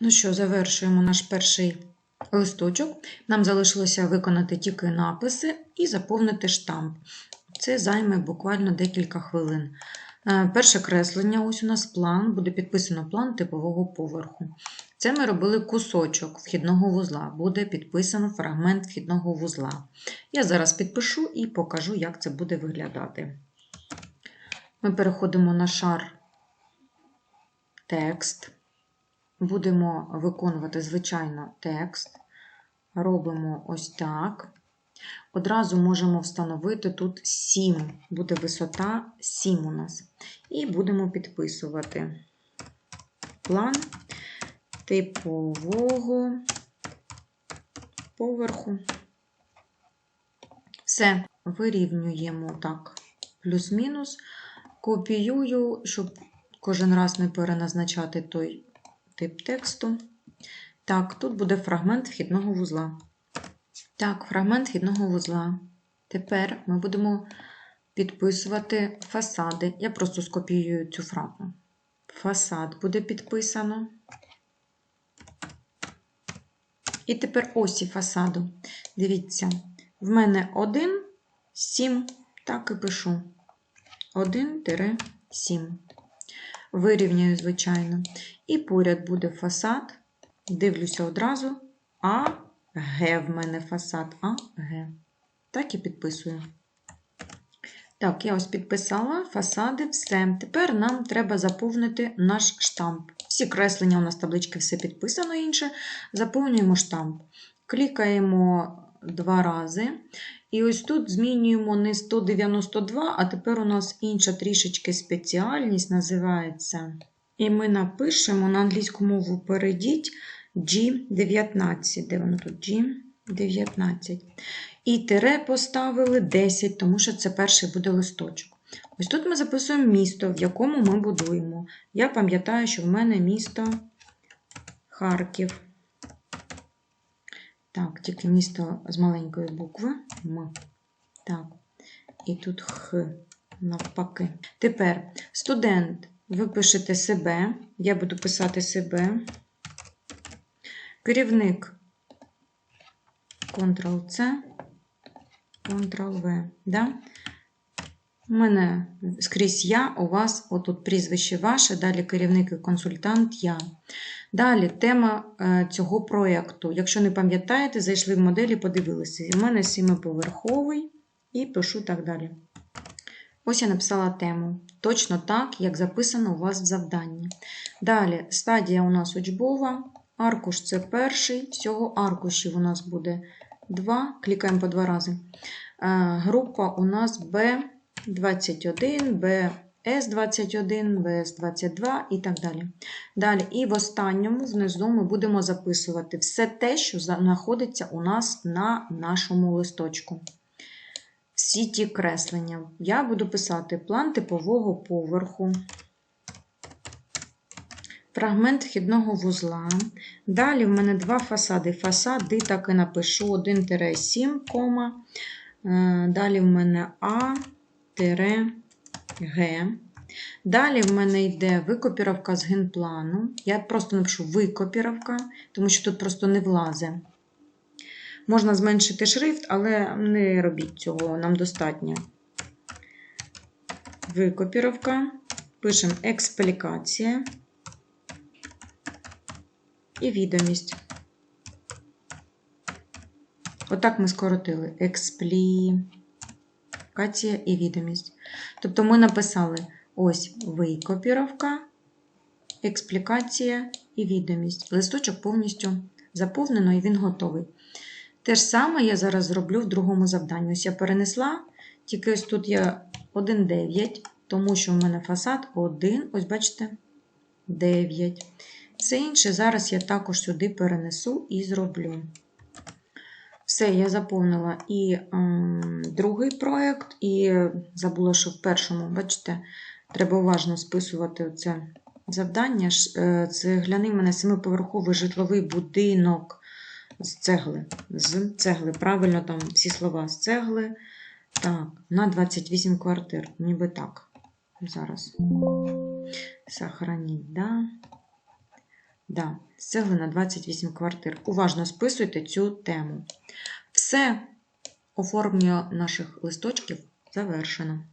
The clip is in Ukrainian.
Ну що, завершуємо наш перший листочок. Нам залишилося виконати тільки написи і заповнити штамп. Це займе буквально декілька хвилин. Е, Перше креслення, ось у нас план, буде підписано план типового поверху. Це ми робили кусочок вхідного вузла, буде підписано фрагмент вхідного вузла. Я зараз підпишу і покажу, як це буде виглядати. Ми переходимо на шар текст. Будемо виконувати, звичайно, текст. Робимо ось так. Одразу можемо встановити тут 7, буде висота 7 у нас. І будемо підписувати план типового поверху. Все, вирівнюємо так, плюс-мінус. Копіюю, щоб кожен раз не переназначати той тип тексту. Так, тут буде фрагмент вхідного вузла. Так, фрагмент вхідного вузла. Тепер ми будемо підписувати фасади. Я просто скопіюю цю фразу. Фасад буде підписано. І тепер осі фасаду. Дивіться, в мене 1, 7, так і пишу. 1-7. Вирівняю, звичайно. І поряд буде фасад. Дивлюся одразу. А, Г в мене фасад А, Г. Так і підписую. Так, я ось підписала фасади, все. Тепер нам треба заповнити наш штамп. Всі креслення у нас таблички, все підписано інше. Заповнюємо штамп. Клікаємо два рази. І ось тут змінюємо не 192, а тепер у нас інша трішечки спеціальність називається. І ми напишемо на англійську мову перейдіть G19. Де воно тут G19. І тире поставили 10, тому що це перший буде листочок. Ось тут ми записуємо місто, в якому ми будуємо. Я пам'ятаю, що в мене місто Харків. Так, тільки місто з маленької букви М. Так, і тут Х навпаки. Тепер студент, ви пишете себе, я буду писати себе. Керівник Ctrl-C, Ctrl-V. Да? У мене скрізь я, у вас отут прізвище ваше, далі керівник і консультант я. Далі тема е, цього проєкту. Якщо не пам'ятаєте, зайшли в моделі, подивилися. У мене сімиповерховий і пишу так далі. Ось я написала тему. Точно так, як записано у вас в завданні. Далі стадія у нас учбова. Аркуш це перший. Всього аркушів у нас буде два. Клікаємо по два рази. Е, Група у нас B21, BS21, BS22 і так далі. Далі, і в останньому внизу ми будемо записувати все те, що знаходиться у нас на нашому листочку. Всі ті креслення. Я буду писати план типового поверху. Фрагмент вхідного вузла. Далі в мене два фасади. Фасади так і напишу 1-7, далі в мене А-Г. Далі в мене йде викопіровка з генплану. Я просто напишу викопіровка, тому що тут просто не влазить. Можна зменшити шрифт, але не робіть цього, нам достатньо. Викопіровка. Пишемо експлікація і відомість. Отак ми скоротили експлікація і відомість. Тобто ми написали ось викопіровка, експлікація і відомість. Листочок повністю заповнено і він готовий. Те ж саме я зараз зроблю в другому завданні. Ось я перенесла, тільки ось тут я 1,9, тому що в мене фасад 1, ось бачите, 9. Все інше зараз я також сюди перенесу і зроблю. Все, я заповнила і м, другий проєкт, і забула, що в першому, бачите, треба уважно списувати це завдання. Е, Цегляний в мене семиповерховий житловий будинок з цегли. З цегли. Правильно, там всі слова з цегли. Так, на 28 квартир. Ніби так. Зараз. Сохраніть, да? Да, з цегли на 28 квартир. Уважно списуйте цю тему. Все оформлення наших листочків завершено.